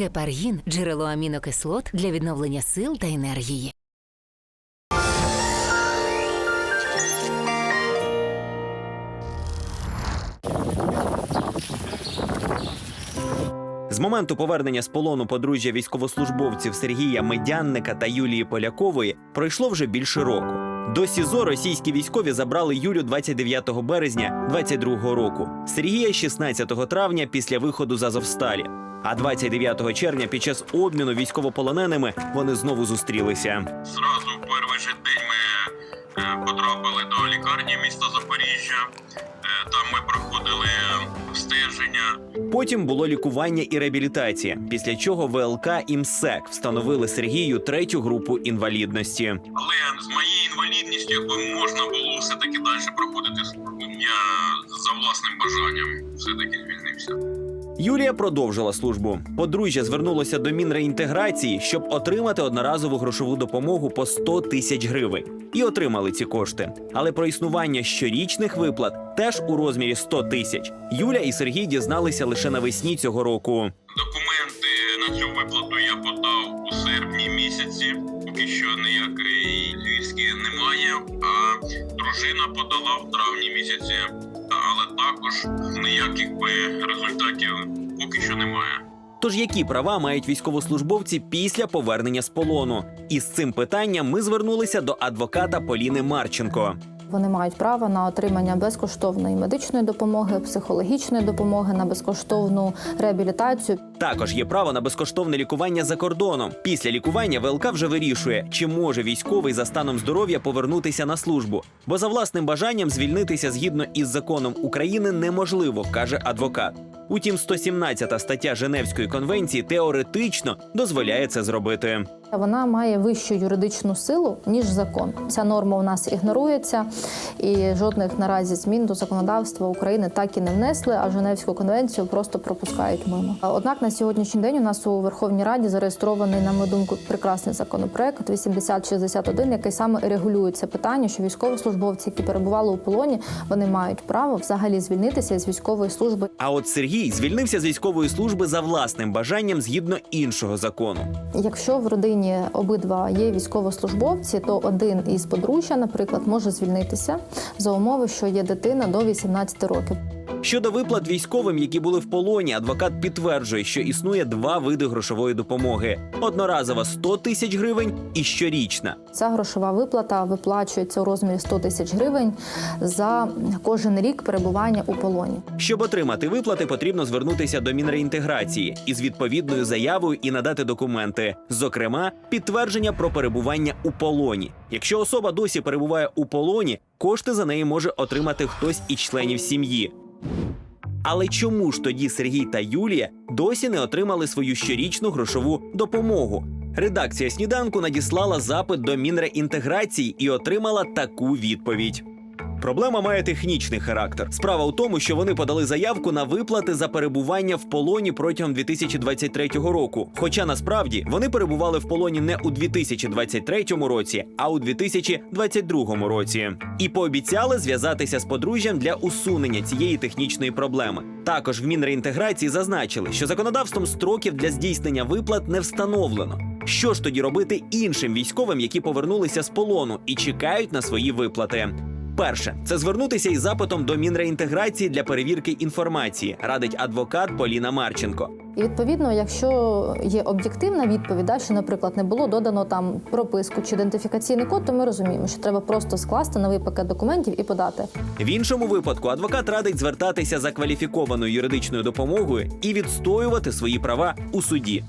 Гепаргін джерело амінокислот для відновлення сил та енергії. З моменту повернення з полону подружжя військовослужбовців Сергія Медянника та Юлії Полякової пройшло вже більше року. До СІЗО російські військові забрали Юлю 29 березня 22 року, Сергія 16 травня після виходу з Азовсталі. А 29 червня під час обміну військовополоненими вони знову зустрілися. Зразу в перший же день ми е, потрапили до лікарні міста Запоріжжя. Е, Там ми проходили обстеження. Потім було лікування і реабілітація, після чого ВЛК і МСЕК встановили Сергію третю групу інвалідності. Але з моєю інвалідністю якби можна було все-таки далі проходити службу. Я за власним бажанням все-таки звільнився. Юлія продовжила службу. Подружжя звернулося до Мінреінтеграції, щоб отримати одноразову грошову допомогу по 100 тисяч гривень. І отримали ці кошти. Але про існування щорічних виплат теж у розмірі 100 тисяч. Юля і Сергій дізналися лише навесні цього року. Документи на цю виплату я подав у серпні місяці. Поки що ніякої звістки немає. А дружина подала в травні місяці, але також ніяких би результатів поки що немає. Тож які права мають військовослужбовці після повернення з полону? І з цим питанням ми звернулися до адвоката Поліни Марченко. Вони мають право на отримання безкоштовної медичної допомоги, психологічної допомоги, на безкоштовну реабілітацію. Також є право на безкоштовне лікування за кордоном. Після лікування ВЛК вже вирішує, чи може військовий за станом здоров'я повернутися на службу, бо за власним бажанням звільнитися згідно із законом України неможливо, каже адвокат. Утім, 117 стаття Женевської конвенції теоретично дозволяє це зробити. Вона має вищу юридичну силу ніж закон. Ця норма у нас ігнорується, і жодних наразі змін до законодавства України так і не внесли. А Женевську конвенцію просто пропускають мимо. Однак на сьогоднішній день у нас у Верховній Раді зареєстрований, на мою думку, прекрасний законопроект 8061, який саме регулює це питання, що військовослужбовці, які перебували у полоні, вони мають право взагалі звільнитися з військової служби. А от Сергій звільнився з військової служби за власним бажанням згідно іншого закону. Якщо в родині обидва є військовослужбовці, то один із подружжя, наприклад, може звільнитися за умови, що є дитина до 18 років. Щодо виплат військовим, які були в полоні, адвокат підтверджує, що існує два види грошової допомоги: одноразова 100 тисяч гривень і щорічна. Ця грошова виплата виплачується у розмірі 100 тисяч гривень за кожен рік перебування у полоні. Щоб отримати виплати, потрібно звернутися до Мінреінтеграції із відповідною заявою і надати документи, зокрема, підтвердження про перебування у полоні. Якщо особа досі перебуває у полоні, кошти за неї може отримати хтось із членів сім'ї. Але чому ж тоді Сергій та Юлія досі не отримали свою щорічну грошову допомогу? Редакція сніданку надіслала запит до Мінреінтеграції і отримала таку відповідь. Проблема має технічний характер. Справа у тому, що вони подали заявку на виплати за перебування в полоні протягом 2023 року. Хоча насправді вони перебували в полоні не у 2023 році, а у 2022 році. І пообіцяли зв'язатися з подружжям для усунення цієї технічної проблеми. Також в Мінреінтеграції зазначили, що законодавством строків для здійснення виплат не встановлено. Що ж тоді робити іншим військовим, які повернулися з полону і чекають на свої виплати? Перше це звернутися із запитом до Мінреінтеграції для перевірки інформації, радить адвокат Поліна Марченко. І відповідно, якщо є об'єктивна відповідь, да, що, наприклад, не було додано там прописку чи ідентифікаційний код, то ми розуміємо, що треба просто скласти новий пакет документів і подати. В іншому випадку адвокат радить звертатися за кваліфікованою юридичною допомогою і відстоювати свої права у суді.